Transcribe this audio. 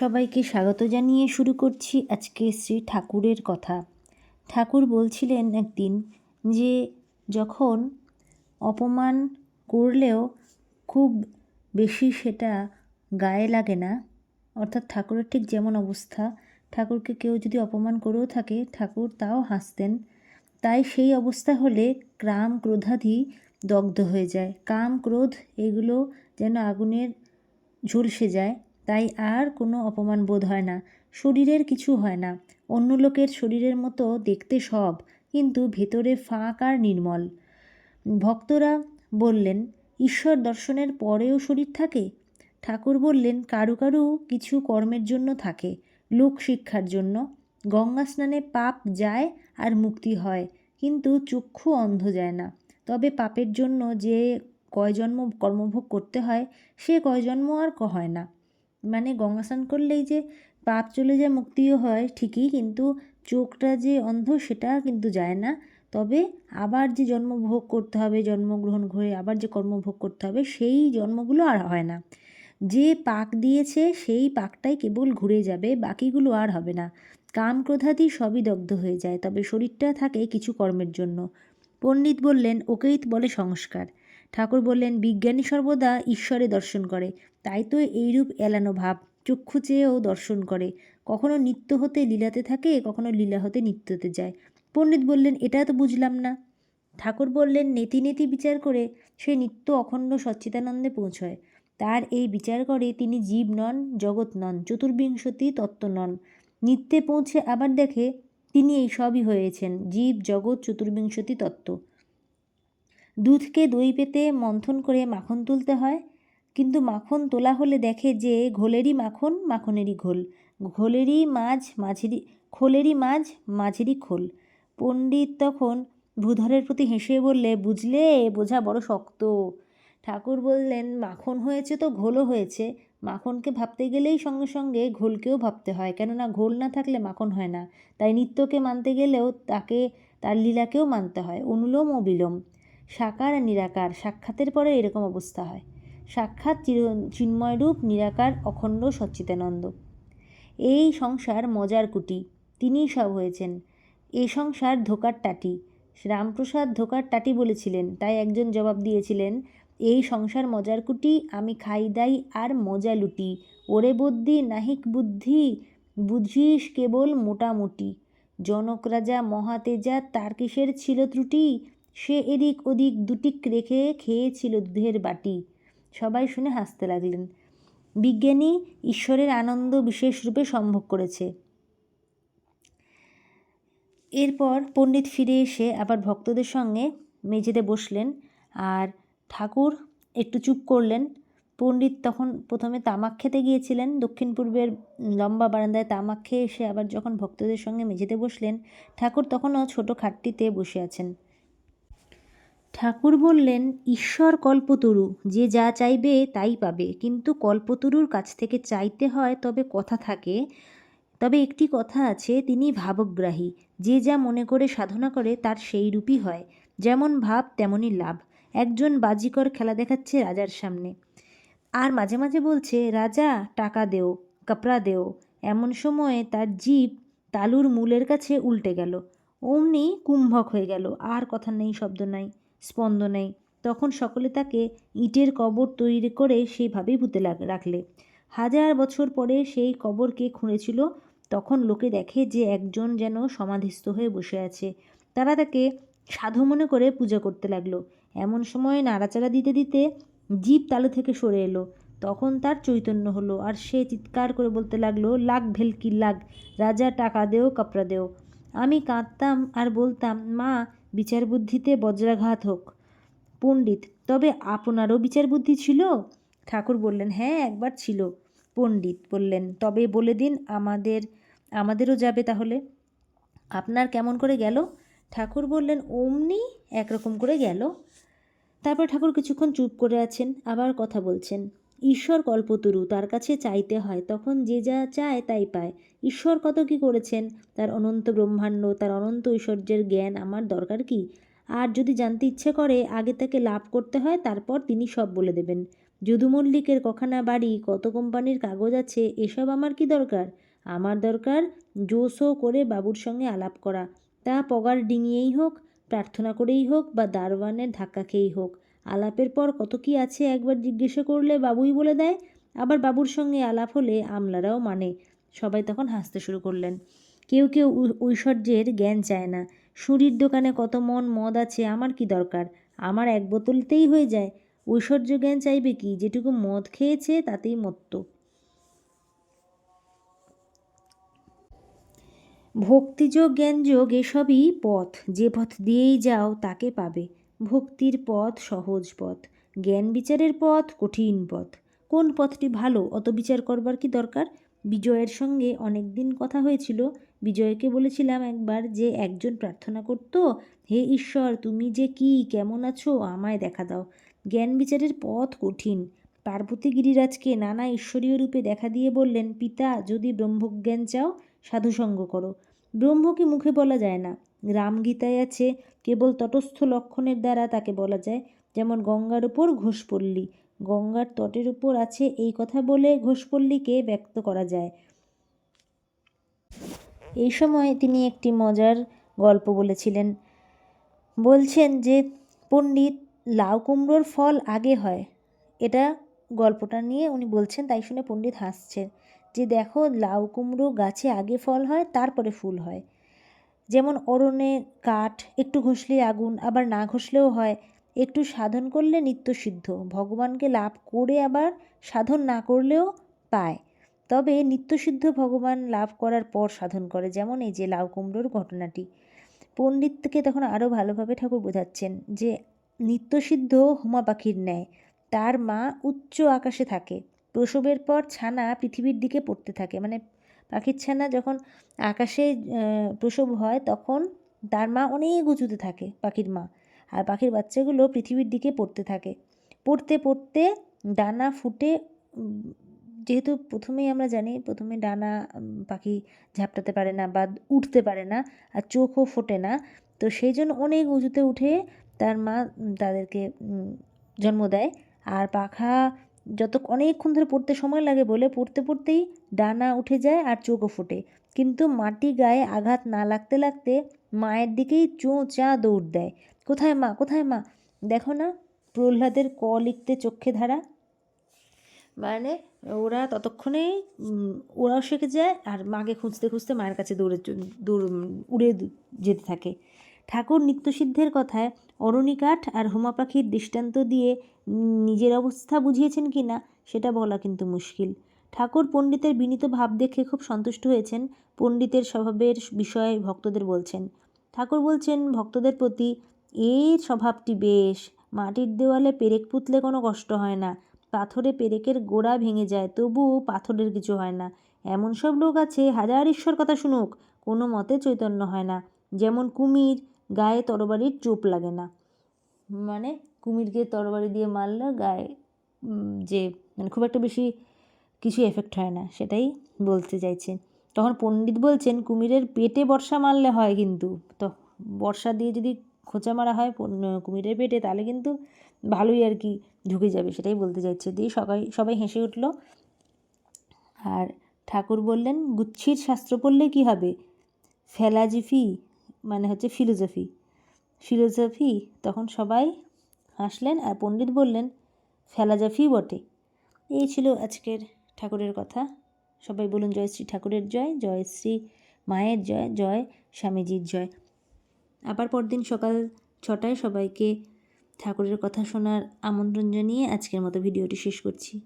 সবাইকে স্বাগত জানিয়ে শুরু করছি আজকে শ্রী ঠাকুরের কথা। ঠাকুর বলছিলেন একদিন যে, যখন অপমান করলেও খুব বেশি সেটা গায়ে লাগে না, অর্থাৎ ঠাকুরের ঠিক যেমন অবস্থা, ঠাকুরকে কেউ যদি অপমান করেও থাকে, ঠাকুর তাও হাসতেন। তাই সেই অবস্থা হলে ক্রাম ক্রোধাধি দগ্ধ হয়ে যায়। কাম ক্রোধ, এগুলো যেন আগুনের ঝলসে যায়। তাই আর কোনো অপমান বোধ হয় না। শরীরের কিছু হয় না। অন্য লোকের শরীরের মতো দেখতে সব, কিন্তু ভেতরে ফাঁক আর নির্মল। ভক্তরা বললেন, ঈশ্বর দর্শনের পরেও শরীর থাকে? ঠাকুর বললেন, কারু কারু কিছু কর্মের জন্য থাকে, লোক শিক্ষার জন্য। গঙ্গা স্নানে পাপ যায় আর মুক্তি হয়, কিন্তু চক্ষু অন্ধ যায় না। তবে পাপের জন্য যে কয় জন্ম কর্মভোগ করতে হয়, সে কয় জন্ম আর হয় না। মানে গঙ্গা স্নান করলেই যে পাপ চলে যায়, মুক্তিও হয়, ঠিকই, কিন্তু চোখটা যে অন্ধ সেটা কিন্তু যায় না। তবে আবার যে জন্মভোগ করতে হবে, জন্মগ্রহণ করে আবার যে কর্মভোগ করতে হবে, সেই জন্মগুলো আর হয় না। যে পাক দিয়েছে, সেই পাকটাই কেবল ঘুরে যাবে, বাকিগুলো আর হবে না। কাম ক্রোধাদি সবই দগ্ধ হয়ে যায়, তবে শরীরটা থাকে কিছু কর্মের জন্য। পণ্ডিত বললেন, ওকেই বলে সংস্কার। ঠাকুর বললেন, বিজ্ঞানী সর্বদা ঈশ্বরে দর্শন করে। তাই তো এইরূপ এলানো ভাব। চক্ষু চেয়েও দর্শন করে। কখনো নিত্য হতে লীলাতে থাকে, কখনো লীলা হতে নিত্যতে যায়। পণ্ডিত বললেন, এটা তো বুঝলাম না। ঠাকুর বললেন, নেতি নেতি বিচার করে সে নিত্য অখণ্ড সচ্চিদানন্দে পৌঁছয়। তার এই বিচার করে তিনি জীব নন, জগৎ নন, চতুর্বিংশতি তত্ত্ব নন। নিত্যে পৌঁছে আবার দেখে তিনি এই সবই হয়েছেন, জীব, জগৎ, চতুর্বিংশতি তত্ত্ব। দুধকে দই পেতে মন্থন করে মাখন তুলতে হয়। কিন্তু মাখন তোলা হলে দেখে যে ঘোলেরই মাখন, মাখনেরই ঘোল। ঘোলেরই মাঝ মাঝেরই, খোলেরই মাঝ মাঝেরই খোল। পণ্ডিত তখন ভূধরের প্রতি হেসে বললে, বুঝলে, বোঝা বড় শক্ত। ঠাকুর বললেন, মাখন হয়েছে তো ঘোলও হয়েছে। মাখনকে ভাবতে গেলেই সঙ্গে সঙ্গে ঘোলকেও ভাবতে হয়। কেননা ঘোল না থাকলে মাখন হয় না। তাই নিত্যকে মানতে গেলেও তাকে, তার লীলাকেও মানতে হয়। অনুলোম ও বিলোম। সাকার আর নিরাকার, সাক্ষাতের পরে এরকম অবস্থা হয়। সাক্ষাৎ চির চিন্ময় রূপ নিরাকার, অখণ্ড সচ্চিতানন্দ এই সংসার মজার কুটি, তিনিই সব হয়েছেন। এই সংসার ধোকার টাটি। রামপ্রসাদ ধোকার টাটি বলেছিলেন, তাই একজন জবাব দিয়েছিলেন, এই সংসার মজার কুটি, আমি খাই দাই আর মজা লুটি। ওরে বুদ্ধি, নাহিক বুদ্ধি, বুঝিস কেবল মোটামুটি। জনক রাজা, মহাতেজা, তার কিসের ছিল ত্রুটি? সে এদিক ওদিক দুটিক রেখে খেয়েছিল দুধের বাটি। সবাই শুনে হাসতে লাগলেন। বিজ্ঞানী ঈশ্বরের আনন্দ বিশেষ রূপে সম্ভব করেছে। এরপর পণ্ডিত ফিরে এসে আবার ভক্তদের সঙ্গে মেঝেতে বসলেন আর ঠাকুর একটু চুপ করলেন। পণ্ডিত তখন প্রথমে তামাক খেতে গিয়েছিলেন। দক্ষিণ পূর্বের লম্বা বারান্দায় তামাক খেয়ে এসে আবার যখন ভক্তদের সঙ্গে মেঝেতে বসলেন, ঠাকুর তখনও ছোটো খাটটিতে বসে আছেন। ঠাকুর বললেন, ঈশ্বর কল্পতরু, যে যা চাইবে তাই পাবে। কিন্তু কল্পতরুর কাছ থেকে চাইতে হয় তবে কথা থাকে। তবে একটি কথা আছে, তিনি ভাবগ্রাহী। যে যা মনে করে সাধনা করে, তার সেই রূপই হয়। যেমন ভাব তেমনই লাভ। একজন বাজিকর খেলা দেখাচ্ছে রাজার সামনে। আর মাঝে মাঝে বলছে, রাজা, টাকা দেও, কাপড়া দেও। এমন সময়ে তার জীব তালুর মূলের কাছে উল্টে গেল। অমনি কুম্ভক হয়ে গেল। আর কথা নেই, শব্দ নাই। স্পন্দ নেই তখন সকলে তাকে ইটের কবর তৈরি করে সেইভাবেই পুঁতে রাখলে। হাজার বছর পরে সেই কবরকে খুঁড়েছিল, তখন লোকে দেখে যে একজন যেন সমাধিস্থ হয়ে বসে আছে। তারা তাকে সাধু মনে করে পূজা করতে লাগল। এমন সময় নাড়াচাড়া দিতে দিতে জীব তালু থেকে সরে এলো। তখন তার চৈতন্য হলো আর সে চিৎকার করে বলতে লাগল, লাগ ভেলকি, লাগ, রাজা টাকা দেও, কাপড়া দেও। আমি কাঁদতাম আর বলতাম, মা বিচার বুদ্ধিতে বজ্রাঘাত হোক। পণ্ডিত, তবে আপনারও বিচার বুদ্ধি ছিল? ঠাকুর বললেন হ্যাঁ একবার ছিল। পণ্ডিত বললেন, তবে বলে দিন আমাদের, আমাদেরও যাবে তাহলে। আপনার কেমন করে গেল? ঠাকুর বললেন, অমনি একরকম করে গেল। তারপর ঠাকুর কিছুক্ষণ চুপ করে আছেন, আবার কথা বলছেন। ঈশ্বর কল্পতরু, তার কাছে চাইতে হয়, তখন যে যা চায় তাই পায়। ঈশ্বর কত কি করেছেন? তার অনন্ত ব্রহ্মাণ্ড, তার অনন্ত ঐশ্বর্যের জ্ঞান আমার দরকার কি? আর যদি জানতে ইচ্ছে করে, আগে তাকে লাভ করতে হয়, তারপর তিনি সব বলে দেবেন। যদু মল্লিকের কখানা বাড়ি, কত কোম্পানির কাগজ আছে, এসব আমার কি দরকার? আমার দরকার জোসো করে বাবুর সঙ্গে আলাপ করা। তা পগার ডিঙিয়েই হোক, প্রার্থনা করেই হোক, বা দারোয়ানের ধাক্কা খেয়েই হোক। আলাপের পর কত কি আছে একবার জিজ্ঞাসা করলে বাবুই বলে দেয়, আবার বাবুর সঙ্গে আলাপ হলে আমলারাও মানে। সবাই তখন হাসতে শুরু করলেন। কেউ কেউ ঐশ্বর্যের জ্ঞান চায় না। সুরির দোকানে কত মন মদ আছে, আমার কি দরকার? আমার এক বোতলতেই হয়ে যায়। ঐশ্বর্য জ্ঞান চাইবে কি, যেটুকু মদ খেয়েছে তাতেই মত্ত। ভক্তিযোগ, জ্ঞানযোগ, এসবই পথ। যে পথ দিয়েই যাও তাকে পাবে। ভক্তির পথ সহজ পথ, জ্ঞান বিচারের পথ কঠিন পথ। কোন পথটি ভালো, অত বিচার করবার কি দরকার? বিজয়ের সঙ্গে অনেক দিন কথা হয়েছিল। বিজয়কে বলেছিলাম একবার যে, একজন প্রার্থনা করত, হে ঈশ্বর, তুমি যে কি, কেমন আছো, আমায় দেখা দাও। জ্ঞান বিচারের পথ কঠিন। পার্বতী গিরিরাজকে নানা ঈশ্বরীয় রূপে দেখা দিয়ে বললেন, পিতা, যদি ব্রহ্মজ্ঞান চাও, সাধুসঙ্গ করো। ব্রহ্মকে মুখে বলা যায় না। রামগীতায় আছে, কেবল তটস্থ লক্ষণের দ্বারা তাকে বলা যায়, যেমন গঙ্গার উপর ঘোষপল্লী। গঙ্গার তটের উপর আছে এই কথা বলে ঘোষপল্লীকে ব্যক্ত করা যায়। এই সময় তিনি একটি মজার গল্প বলেছিলেন। বলছেন যে, পণ্ডিত, লাউ কুমড়োর ফল আগে হয়। এটা গল্পটা নিয়ে উনি বলছেন, তাই শুনে পণ্ডিত হাসছেন। যে দেখো লাউ কুমড়ো গাছে আগে ফল হয়, তারপরে ফুল হয়। যেমন অরণে কাঠ, একটু ঘষলেই আগুন, আবার না ঘষলেও হয়। একটু সাধন করলে নিত্যসিদ্ধ ভগবানকে লাভ করে আবার সাধন না করলেও পায়। তবে নিত্যসিদ্ধ ভগবান লাভ করার পর সাধন করে, যেমন এই যে লাউ কুমড়োর ঘটনাটি। পণ্ডিতকে তখন আরও ভালোভাবে ঠাকুর বোঝাচ্ছেন যে নিত্যসিদ্ধ হুমা পাখির ন্যায়। তার মা উচ্চ আকাশে থাকে। প্রসবের পর ছানা পৃথিবীর দিকে পড়তে থাকে। মানে পাখির ছানা যখন আকাশে প্রসব হয় তখন তার মা অনেক উঁচুতে থাকে, পাখির মা। আর পাখির বাচ্চাগুলো পৃথিবীর দিকে পড়তে থাকে। পড়তে পড়তে ডানা ফুটে যেহেতু প্রথমেই আমরা জানি, প্রথমে ডানা পাখি ঝাপটাতে পারে না বা উঠতে পারে না আর চোখও ফোটে না। তো সেই জন্য অনেক উঁচুতে উঠে তার মা তাদেরকে জন্ম দেয়। আর পাখা যত অনেকক্ষণ ধরে পড়তে সময় লাগে বলে পড়তে পড়তেই ডানা উঠে যায় আর চোখও ফোটে। কিন্তু মাটি গায়ে আঘাত না লাগতে লাগতে মায়ের দিকেই চোঁ চা দৌড় দেয়। কোথায় মা? কোথায় মা? দেখো না, প্রহ্লাদের ক লিখতে চক্ষে ধারা। মানে ওরা ততক্ষণেই ওরাও শিখে যায় আর মাকে খুঁজতে খুঁজতে মায়ের কাছে দৌড়ে দৌড় উড়ে যেতে থাকে। ঠাকুর নিত্যসিদ্ধের কথায় অরণি কাঠ আর হোমা পাখির দৃষ্টান্ত দিয়ে নিজের অবস্থা বুঝিয়েছেন কি না, সেটা বলা কিন্তু মুশকিল। ঠাকুর পণ্ডিতের বিনীত ভাব দেখে খুব সন্তুষ্ট হয়েছেন, পণ্ডিতের স্বভাবের বিষয়ে ভক্তদের বলছেন। ঠাকুর বলছেন, ভক্তদের প্রতি এই স্বভাবটি বেশ। মাটির দেওয়ালে পেরেক পুতলে কোনো কষ্ট হয় না। পাথরে পেরেকের গোড়া ভেঙে যায়, তবু পাথরের কিছু হয় না। এমন সব লোক আছে, হাজার ঈশ্বর কথা শুনুক, কোনো মতে চৈতন্য হয় না। যেমন কুমির গায়ে তরবারির চোপ লাগে না। মানে কুমিরকে তরবারি দিয়ে মারলে গায়ে যে মানে খুব একটা বেশি কিছু এফেক্ট হয় না, সেটাই বলতে চাইছেন তখন পণ্ডিত বলছেন, কুমিরের পেটে বর্ষা মারলে হয় কিন্তু। তো বর্ষা দিয়ে যদি খোঁচা মারা হয় কুমিরের পেটে, তাহলে কিন্তু ভালোই আর কি ঢুকে যাবে, সেটাই বলতে চাইছে। দিয়ে সবাই সবাই হেসে উঠল। আর ঠাকুর বললেন, গুচ্ছির শাস্ত্র পড়লে কি হবে? ফেলাজিফি মানে হচ্ছে ফিলোজফি ফিলোজফি তখন সবাই হাসলেন আর পণ্ডিত বললেন, ফেলাজাফি বটে। এই ছিল আজকের ঠাকুরের কথা। সবাই বলুন, জয় শ্রী ঠাকুরের জয় জয় শ্রী মায়ের জয় জয় স্বামীজির জয়। আবার পরদিন সকাল ছটায় সবাইকে ঠাকুরের কথা শোনার আমন্ত্রণ জানিয়ে আজকের মতো ভিডিওটি শেষ করছি।